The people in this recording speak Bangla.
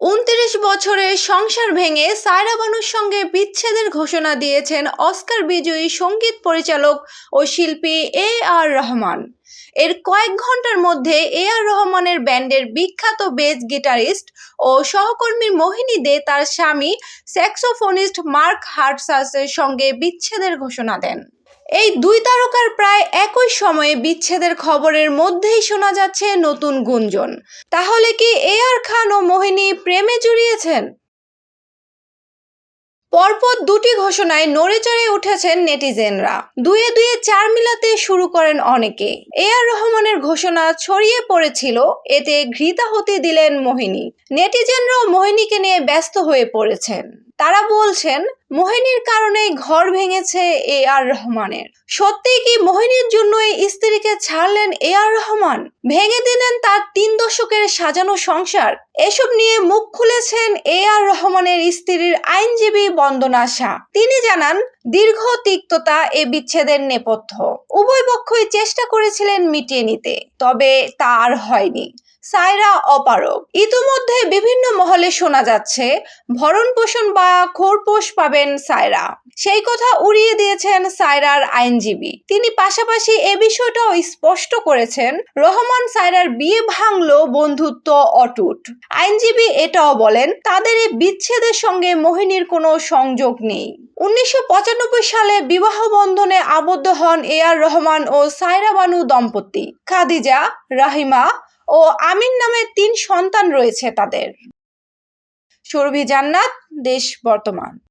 উনত্রিশ বছরের সংসার ভেঙে সায়রা বানুর সঙ্গে বিচ্ছেদের ঘোষণা দিয়েছেন অস্কার বিজয়ী সংগীত পরিচালক ও শিল্পী এ আর রহমান। এর কয়েক ঘণ্টার মধ্যে এ আর রহমানের ব্যান্ডের বিখ্যাত বেস গিটারিস্ট ও সহকর্মী মোহিনী দে তার স্বামী স্যাক্সোফোনিস্ট মার্ক হার্টসাসের সঙ্গে বিচ্ছেদের ঘোষণা দেন। এই দুই তারকার প্রায় একই সময়ে বিচ্ছেদের খবরের মধ্যেই শোনা যাচ্ছে নতুন গুঞ্জন। তাহলে কি এ আর খান ও মোহিনী প্রেমে জড়িয়েছেন? পরপর দুটি ঘোষণায় নড়েচড়ে উঠেছেন নেটিজেনরা। দুয়ে দুয়ে চার মিলাতে শুরু করেন অনেকে। এ আর রহমানের ঘোষণা ছড়িয়ে পড়েছিল, এতে ঘৃতাহতি দিলেন মোহিনী। নেটিজেনরাও মোহিনীকে নিয়ে ব্যস্ত হয়ে পড়েছেন। তারা বলছেন, মোহিনীর কারণে ঘর ভেঙেছে এ আর রহমানের। সত্যিই কি মোহিনীর জন্য এই স্ত্রীকে ছাড়লেন এ আর রহমান? ভেঙে দিলেন তার তিন দশকের সাজানো সংসার, এসব নিয়ে মুখ খুলেছেন এ আর রহমানের স্ত্রীর আইনজীবী বন্দনা শাহ। তিনি জানান, দীর্ঘ তিক্ততা এ বিচ্ছেদের নেপথ্য। উভয় পক্ষই চেষ্টা করেছিলেন মিটিয়ে নিতে, তবে তা আর হয়নি। সায়রা অপারক ইতিমধ্যে বিভিন্ন মহলে শোনা যাচ্ছে, ভরণ পোষণ বা খোরপোষ পাবেন সায়রা। সেই কথা উড়িয়ে দিয়েছেন সায়রার আইনজীবী। তিনি পাশাপাশি এ বিষয়টাও স্পষ্ট করেছেন, রহমান সায়রার বিয়ে ভাঙল ভাঙলো বন্ধুত্ব অটুট। আইনজীবী এটাও বলেন, তাদের এই বিচ্ছেদের সঙ্গে মোহিনীর কোনো সংযোগ নেই। উনিশশো পঁচানব্বই সালে বিবাহ বন্ধনে আবদ্ধ হন এ আর রহমান ও সায়রা বানু দম্পতি, খাদিজা, রাহিমা ও আমিন নামে তিন সন্তান রয়েছে তাদের। সুরভি জান্নাত, দেশ বর্তমান।